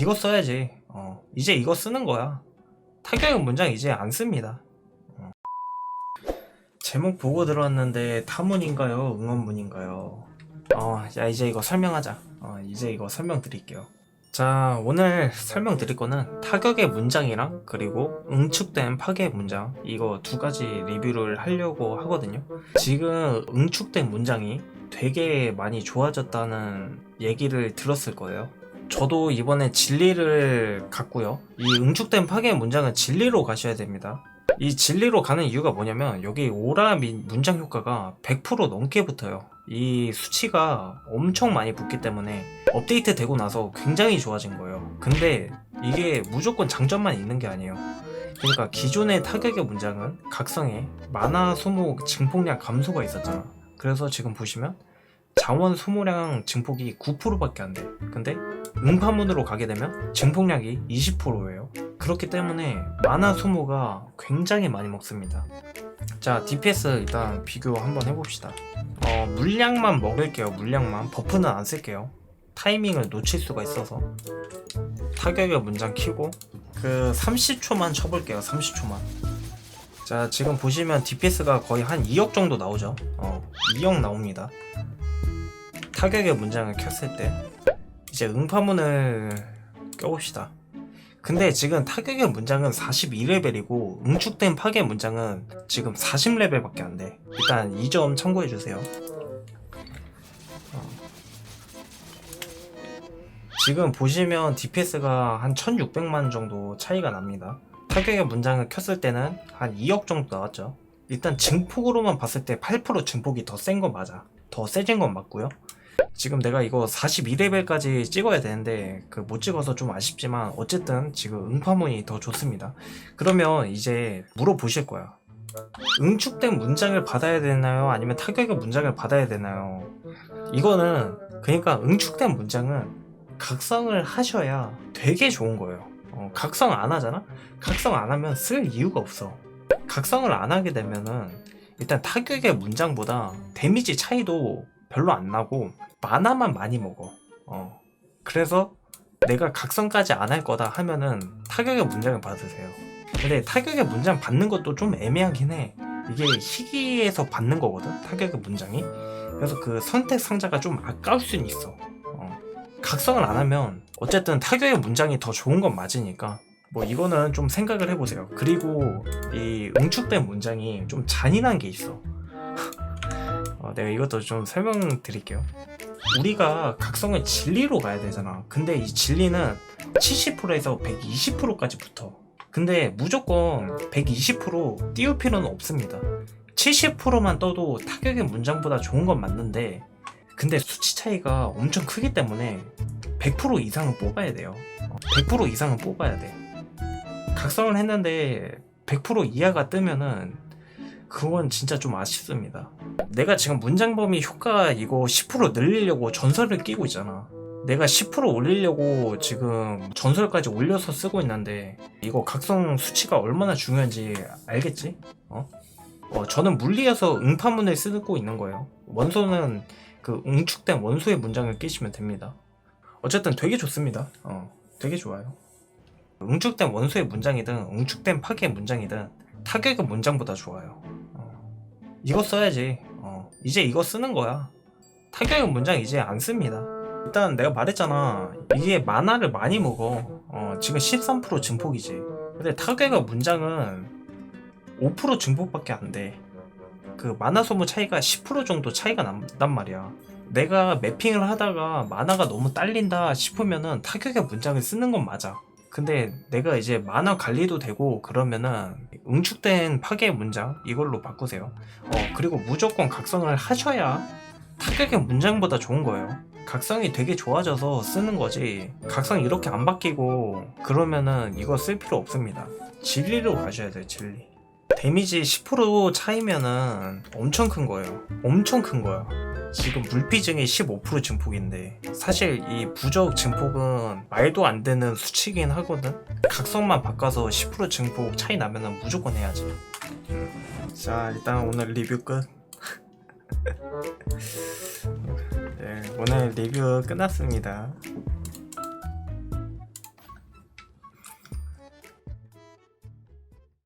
이거 써야지. 어, 이제 이거 쓰는 거야. 타격의 문장 이제 안 씁니다. 어. 제목 보고 들어왔는데 타문인가요? 응원문인가요? 어, 야 이제 이거 설명하자. 어, 이제 이거 설명드릴게요. 자, 오늘 설명드릴 거는 타격의 문장이랑 그리고 응축된 파괴의 문장 이거 두 가지 리뷰를 하려고 하거든요. 지금 응축된 문장이 되게 많이 좋아졌다는 얘기를 들었을 거예요. 저도 이번에 진리를 갔고요. 이 응축된 파괴의 문장은 진리로 가셔야 됩니다. 이 진리로 가는 이유가 뭐냐면 여기 오라 민- 문장 효과가 100% 넘게 붙어요. 이 수치가 엄청 많이 붙기 때문에 업데이트 되고 나서 굉장히 좋아진 거예요. 근데 이게 무조건 장점만 있는 게 아니에요. 그러니까 기존의 타격의 문장은 각성에 만화 소모 증폭량 감소가 있었잖아. 그래서 지금 보시면 자원 소모량 증폭이 9%밖에 안 돼. 근데 음파문으로 가게 되면 증폭량이 20%예요. 그렇기 때문에 만화 소모가 굉장히 많이 먹습니다. 자, DPS 일단 비교 한번 해봅시다. 어, 물량만 먹을게요. 물량만. 버프는 안 쓸게요. 타이밍을 놓칠 수가 있어서. 타격의 문장 키고 그 30초만 쳐볼게요. 30초만. 자, 지금 보시면 DPS가 거의 한 2억 정도 나오죠. 어, 2억 나옵니다. 타격의 문장을 켰을 때 이제 응파문을 껴봅시다. 근데 지금 타격의 문장은 42레벨이고 응축된 파괴 문장은 지금 40레벨밖에 안 돼. 일단 이 점 참고해 주세요. 어. 지금 보시면 DPS가 한 1600만 정도 차이가 납니다. 타격의 문장을 켰을 때는 한 2억 정도 나왔죠. 일단 증폭으로만 봤을 때 8% 증폭이 더 센 건 맞아. 더 세진 건 맞고요. 지금 내가 이거 42레벨까지 찍어야 되는데 그 못 찍어서 좀 아쉽지만 어쨌든 지금 응파문이 더 좋습니다. 그러면 이제 물어보실 거야. 응축된 문장을 받아야 되나요? 아니면 타격의 문장을 받아야 되나요? 이거는 그러니까 응축된 문장은 각성을 하셔야 되게 좋은 거예요. 어, 각성 안 하잖아? 각성 안 하면 쓸 이유가 없어. 각성을 안 하게 되면은 일단 타격의 문장보다 데미지 차이도 별로 안 나고 만화만 많이 먹어. 어. 그래서 내가 각성까지 안 할 거다 하면은 타격의 문장을 받으세요. 근데 타격의 문장 받는 것도 좀 애매하긴 해. 이게 희귀에서 받는 거거든. 타격의 문장이. 그래서 그 선택 상자가 좀 아까울 수는 있어. 어. 각성을 안 하면 어쨌든 타격의 문장이 더 좋은 건 맞으니까 뭐 이거는 좀 생각을 해보세요. 그리고 이 응축된 문장이 좀 잔인한 게 있어. 어, 내가 이것도 좀 설명드릴게요. 우리가 각성을 진리로 가야 되잖아. 근데 이 진리는 70%에서 120%까지 붙어. 근데 무조건 120% 띄울 필요는 없습니다. 70%만 떠도 타격의 문장보다 좋은 건 맞는데, 근데 수치 차이가 엄청 크기 때문에 100% 이상은 뽑아야 돼요. 어, 100% 이상은 뽑아야 돼. 각성을 했는데 100% 이하가 뜨면은 그건 진짜 좀 아쉽습니다. 내가 지금 문장 범위 효과 이거 10% 늘리려고 전설을 끼고 있잖아. 내가 10% 올리려고 지금 전설까지 올려서 쓰고 있는데 이거 각성 수치가 얼마나 중요한지 알겠지? 어? 어, 저는 물리에서 응파문을 쓰고 있는 거예요. 원소는 그 응축된 원소의 문장을 끼시면 됩니다. 어쨌든 되게 좋습니다. 어, 되게 좋아요. 응축된 원소의 문장이든 응축된 파괴의 문장이든 타격의 문장보다 좋아요. 어, 이거 써야지. 어, 이제 이거 쓰는 거야. 타격의 문장 이제 안 씁니다. 일단 내가 말했잖아. 이게 만화를 많이 먹어. 어, 지금 13% 증폭이지. 근데 타격의 문장은 5% 증폭밖에 안 돼. 그 만화 소모 차이가 10% 정도 차이가 난단 말이야. 내가 매핑을 하다가 만화가 너무 딸린다 싶으면은 타격의 문장을 쓰는 건 맞아. 근데 내가 이제 만화 관리도 되고 그러면은 응축된 파괴의 문장 이걸로 바꾸세요. 어 그리고 무조건 각성을 하셔야 타격의 문장보다 좋은 거예요. 각성이 되게 좋아져서 쓰는 거지. 각성 이렇게 안 바뀌고 그러면은 이거 쓸 필요 없습니다. 진리로 가셔야 돼요, 진리. 데미지 10% 차이면은 엄청 큰 거예요. 엄청 큰 거야. 지금 물피증이 15% 증폭인데 사실 이 부적 증폭은 말도 안 되는 수치긴 하거든. 각성만 바꿔서 10% 증폭 차이 나면은 무조건 해야지. 음. 자 일단 오늘 리뷰 끝. 네, 오늘 리뷰 끝났습니다.